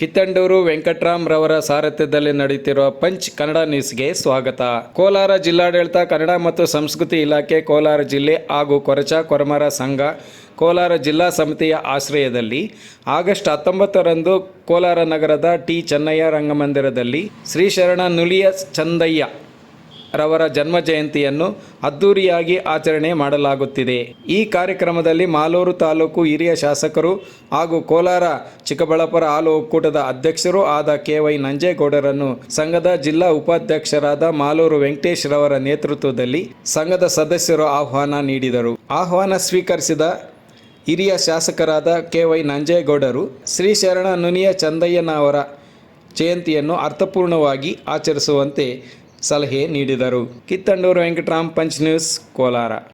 ಕಿತ್ತಂಡೂರು ವೆಂಕಟರಾಮ್ ರವರ ಸಾರಥ್ಯದಲ್ಲಿ ನಡೆಯುತ್ತಿರುವ ಪಂಚ್ ಕನ್ನಡ ನ್ಯೂಸ್ಗೆ ಸ್ವಾಗತ. ಕೋಲಾರ ಜಿಲ್ಲಾಡಳಿತ, ಕನ್ನಡ ಮತ್ತು ಸಂಸ್ಕೃತಿ ಇಲಾಖೆ, ಕೋಲಾರ ಜಿಲ್ಲೆ ಹಾಗೂ ಕೊರಚ ಕೊರಮರ ಸಂಘ ಕೋಲಾರ ಜಿಲ್ಲಾ ಸಮಿತಿಯ ಆಶ್ರಯದಲ್ಲಿ ಆಗಸ್ಟ್ ಹತ್ತೊಂಬತ್ತರಂದು ಕೋಲಾರ ನಗರದ ಟಿ. ಚೆನ್ನಯ್ಯ ರಂಗಮಂದಿರದಲ್ಲಿ ಶ್ರೀ ಶರಣ ನುಲಿಯ ಚಂದಯ್ಯ ರವರ ಜನ್ಮ ಜಯಂತಿಯನ್ನು ಅದ್ದೂರಿಯಾಗಿ ಆಚರಣೆ ಮಾಡಲಾಗುತ್ತಿದೆ. ಈ ಕಾರ್ಯಕ್ರಮದಲ್ಲಿ ಮಾಲೂರು ತಾಲೂಕು ಹಿರಿಯ ಶಾಸಕರು ಹಾಗೂ ಕೋಲಾರ ಚಿಕ್ಕಬಳ್ಳಾಪುರ ಹಾಲು ಒಕ್ಕೂಟದ ಅಧ್ಯಕ್ಷರೂ ಆದ ಕೆ ವೈ ನಂಜೇಗೌಡರನ್ನು ಸಂಘದ ಜಿಲ್ಲಾ ಉಪಾಧ್ಯಕ್ಷರಾದ ಮಾಲೂರು ವೆಂಕಟೇಶ್ ರವರ ನೇತೃತ್ವದಲ್ಲಿ ಸಂಘದ ಸದಸ್ಯರು ಆಹ್ವಾನ ನೀಡಿದರು. ಆಹ್ವಾನ ಸ್ವೀಕರಿಸಿದ ಹಿರಿಯ ಶಾಸಕರಾದ ಕೆ ವೈ ನಂಜೇಗೌಡರು ಶ್ರೀ ಶರಣ ನುನಿಯ ಚಂದಯ್ಯನವರ ಜಯಂತಿಯನ್ನು ಅರ್ಥಪೂರ್ಣವಾಗಿ ಆಚರಿಸುವಂತೆ ಸಲಹೆ ನೀಡಿದರು. Kittandur Venkatram punch news Kolar.